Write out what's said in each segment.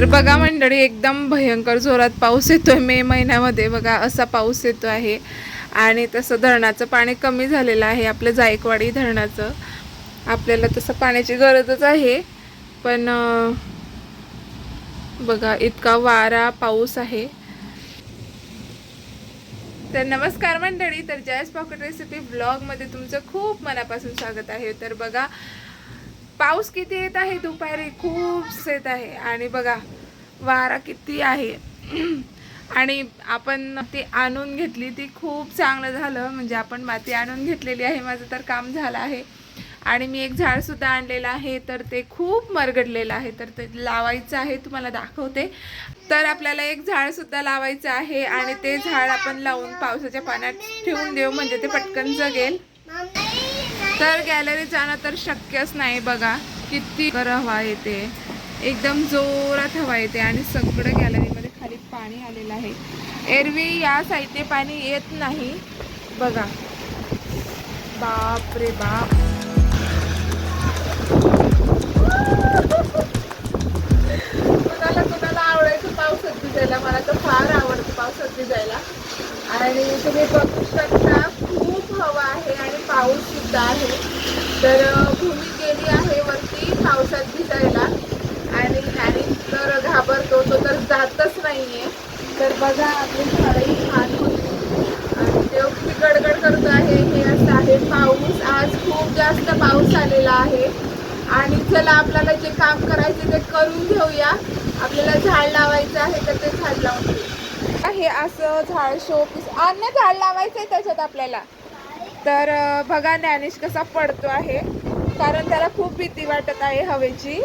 तर बघा मंडळी एकदम भयंकर जोरात पाऊस येतोय मे महिन्यामध्ये. बघा असा पाऊस येतो आहे. आणि तसं धरणाचं पाणी कमी झालेलं आहे आपलं जायकवाडी धरणाचं. आपल्याला तसं पाण्याची गरजच आहे. पण बघा इतका वारा पाऊस आहे. तर नमस्कार मंडळी तर जयस पॉकेट रेसिपी ब्लॉगमध्ये तुमचं खूप मनापासून स्वागत आहे. तर बघा पाऊस किती येत आहे? दुपारी खूप येत आहे. आणि बघा वारा किती आहे. आणि आपण ती आणून घेतली ती खूप चांगलं झालं. म्हणजे आपण माती आणून घेतलेली आहे. माझं तर काम झालं आहे. आणि मी एक झाडसुद्धा आणलेलं आहे. तर ते खूप मरगडलेलं आहे. तर ते लावायचं आहे तुम्हाला दाखवते. तर आपल्याला एक झाडसुद्धा लावायचं आहे. आणि ते झाड आपण लावून पावसाच्या पाण्यात ठेवून देऊ. म्हणजे ते पटकन जगेल. तर गॅलरी जाणं तर शक्यच नाही बघा. किती कर हवा येते. एकदम जोरात हवा येते आणि सगळं गॅलरीमध्ये खाली पाणी आलेलं आहे. एरवी या साईडने पाणी येत नाही. बघा. बाप रे बाप. कुणाला कुणाला आवडायचं पावसात भिजायला? मला तर फार आवडतं पावसात भिजायला. आणि तुम्ही बघू शकता पाऊस आहे. तर भूमी गेली आहे वरती पावसात भिजायला. आणि आणि तर घाबरतो तो तर जातच नाहीये. तर बघा आपली झाडही छान होती. आणि देव किती गडगड करतो आहे हे असं आहे. पाऊस आज खूप जास्त पाऊस आलेला आहे. आणि चला आपल्याला जे काम करायचे ते करून घेऊया. आपल्याला झाड लावायचं आहे तर ते झाड लावून घेऊ. हे असं झाड शोपीस अन्य झाड लावायचं आहे त्याच्यात आपल्याला. तर बघा ज्ञानेश कसा पडतो आहे. कारण त्याला खूप भीती वाटत आहे हवेची.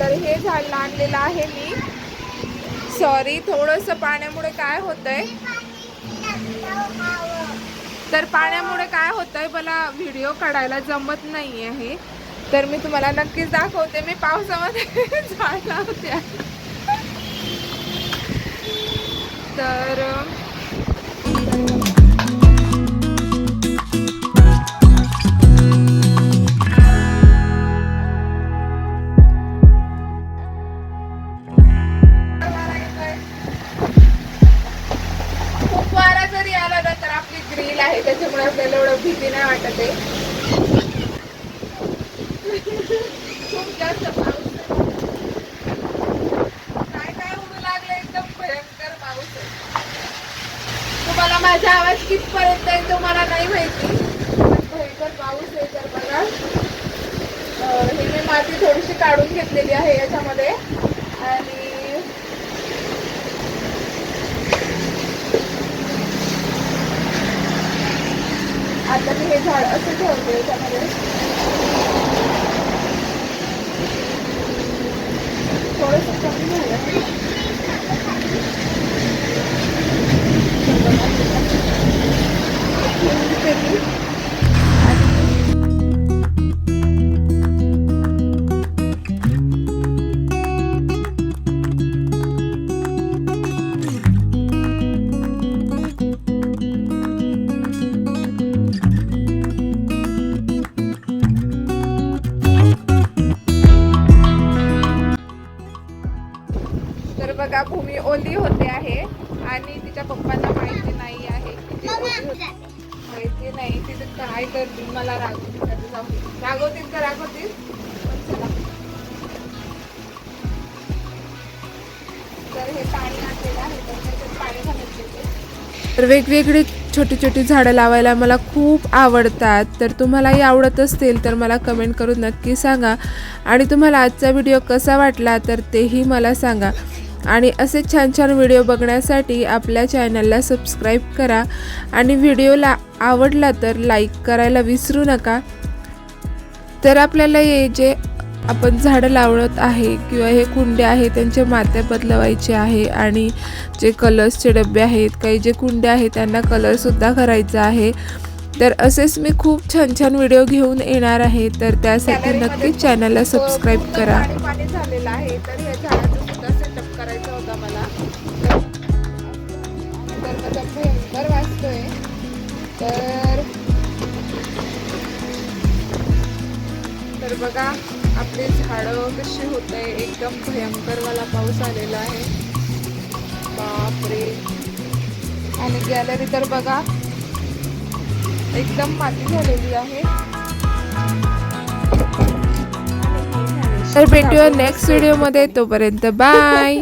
तर हे झाड आणलेलं आहे मी. सॉरी थोडंसं पाण्यामुळे काय होतंय? तर पाण्यामुळे काय होतंय मला व्हिडिओ काढायला जमत नाही आहे तर मी तुम्हाला नक्कीच दाखवते. मी पावसामध्ये झाड लावते. तर ग्रिल आहे त्याच्यामुळे आपल्याला एवढं भीती नाही वाटत आहे. खूप जास्त पाऊस आहे. काय काय उडू लागलं एकदम भयंकर पाऊस आहे. तुम्हाला माझा आवाज कितपर्यंत तो मला नाही माहिती भयंकर पाऊस आहे तर बघा. हे ही मी माती थोडीशी काढून घेतलेली आहे याच्यामध्ये. आणि आता मी हे झाड असं ठेवते याच्यामध्ये थोडंसं कमी झालं. भूमी ओली होते आहे आणि तिच्या पप्पांना माहिती नाही आहे की माहिती नाही तिथे काय करतील मला रागवतील. रागवतील का रागवतील. तर हे पाणी आणलेलं आहे. तर त्याच्यात पाणी तर वेगवेगळी छोटी छोटी झाडं लावायला मला खूप आवडतात. तर तुम्हालाही आवडत असतील तर मला कमेंट करून नक्की सांगा. आणि तुम्हाला आजचा व्हिडिओ कसा वाटला तर तेही मला सांगा. आणि असे छान छान व्हिडिओ बघण्यासाठी आपल्या चॅनलला सबस्क्राईब करा. आणि व्हिडिओला आवडला तर लाईक करायला विसरू नका. तर आपल्याला हे जे आपण झाडं लावत आहे किंवा हे कुंडे आहे त्यांचे माते बदलवायचे आहे आणि जे कलर्सचे डबे आहेत काही जे कुंडे आहेत त्यांना कलरसुद्धा करायचा आहे. तर असेच मी खूप छान छान व्हिडिओ घेऊन येणार आहे. तर त्यासाठी नक्कीच चॅनलला सबस्क्राईब करा. मला तर माझा भयंकर वाचतोय तर तर बघा आपली झाडं कशी होत आहे एकदम भयंकरवाला पाऊस आलेला आहे. बापरे. आणि गॅलरी तर बघा एकदम माती झालेली आहे. तर भेटूया नेक्स्ट व्हिडिओमध्ये तोपर्यंत बाय